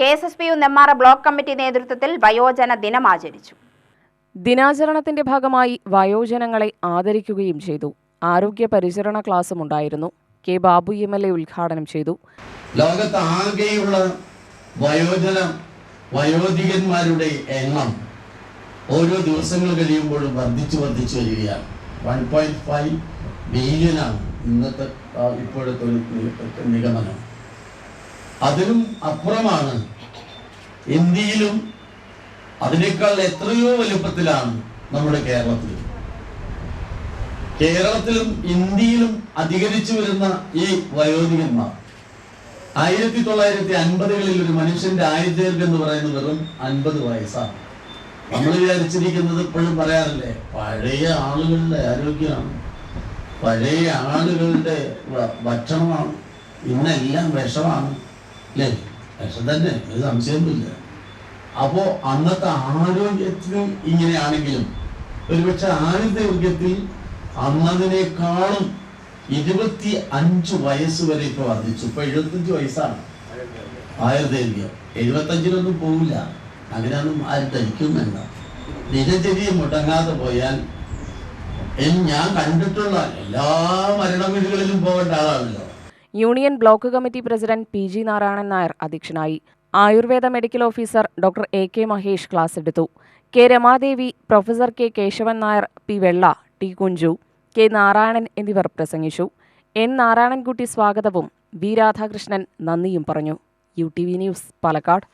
K S S P U Nemmara block committee നേതൃത്വത്തിൽ വയോജന ദിനം ആചരിച്ചു. ദിനാചരണത്തിന്റെ ഭാഗമായി വയോജനങ്ങളെ ആദരിക്കുകയും ചെയ്തു. ആരോഗ്യ പരിചരണ ക്ലാസും ഉണ്ടായിരുന്നു. K Babu M L A ഉദ്ഘാടനം ചെയ്തു. ലോകത്ത് ആകെയുള്ള വയോജന വയോധികന്മാരുടെ എണ്ണം ഓരോ ദിവസങ്ങൾ കഴിയുമ്പോഴും വർദ്ധിച്ചു വർദ്ധിച്ചു വരികയാണ്. വൺ പോയിന്റ് ഫൈവ് ബില്യനാണ് ഇന്നത്തെ ഇപ്പോഴത്തെ ഒരു നിഗമനം. അതിനും അപ്പുറമാണ്. ഇന്ത്യയിലും അതിനേക്കാൾ എത്രയോ വലുപ്പത്തിലാണ് നമ്മുടെ കേരളത്തിൽ. കേരളത്തിലും ഇന്ത്യയിലും അധികരിച്ചു വരുന്ന ഈ വയോധികന്മാർ. ആയിരത്തി തൊള്ളായിരത്തി അൻപതുകളിൽ ഒരു മനുഷ്യന്റെ ആയുർദൈർഘ്യം എന്ന് പറയുന്നത് വെറും അൻപത് വയസ്സാണ്. നമ്മൾ വിചാരിച്ചിരിക്കുന്നത് ഇപ്പോഴും പറയാറില്ലേ പഴയ ആളുകളുടെ ആരോഗ്യമാണ് പഴയ ആളുകളുടെ ഭക്ഷണമാണ് ഇന്നെല്ലാം വിഷമാണ്. അല്ലേ? വിഷം തന്നെ ഒരു സംശയമൊന്നുമില്ല അപ്പോ അന്നത്തെ ആരോഗ്യത്തിന് ഇങ്ങനെയാണെങ്കിലും ഒരുപക്ഷെ ആയുർദൈർഘ്യത്തിൽ അന്നതിനേക്കാളും ഇരുപത്തി അഞ്ച് വയസ്സ് വരെ ഇപ്പൊ വർദ്ധിച്ചു. ഇപ്പൊ എഴുപത്തഞ്ച് വയസ്സാണ്. ആയുർദൈർഘ്യം. എഴുപത്തഞ്ചിനൊന്നും പോവില്ല. അങ്ങനെയൊന്നും ആരും ധരിക്കും വേണ്ട. ദിനചര്യ മുടങ്ങാതെ പോയാൽ ഞാൻ കണ്ടിട്ടുള്ള എല്ലാ മരണ വീടുകളിലും പോകേണ്ട ആളാണല്ലോ. Union block committee president P G Narayanan Nair അധ്യക്ഷനായി. Ayurveda medical officer doctor A K Mahesh class എടുത്തു. K Ramadevi professor K Keshavan Nair P Vella T Kunchu K Narayanan എന്നിവർ പ്രസംഗിച്ചു. എൻ നാരായണൻകുട്ടി സ്വാഗതവും വി രാധാകൃഷ്ണൻ നന്ദിയും പറഞ്ഞു. U T V news Palakkad.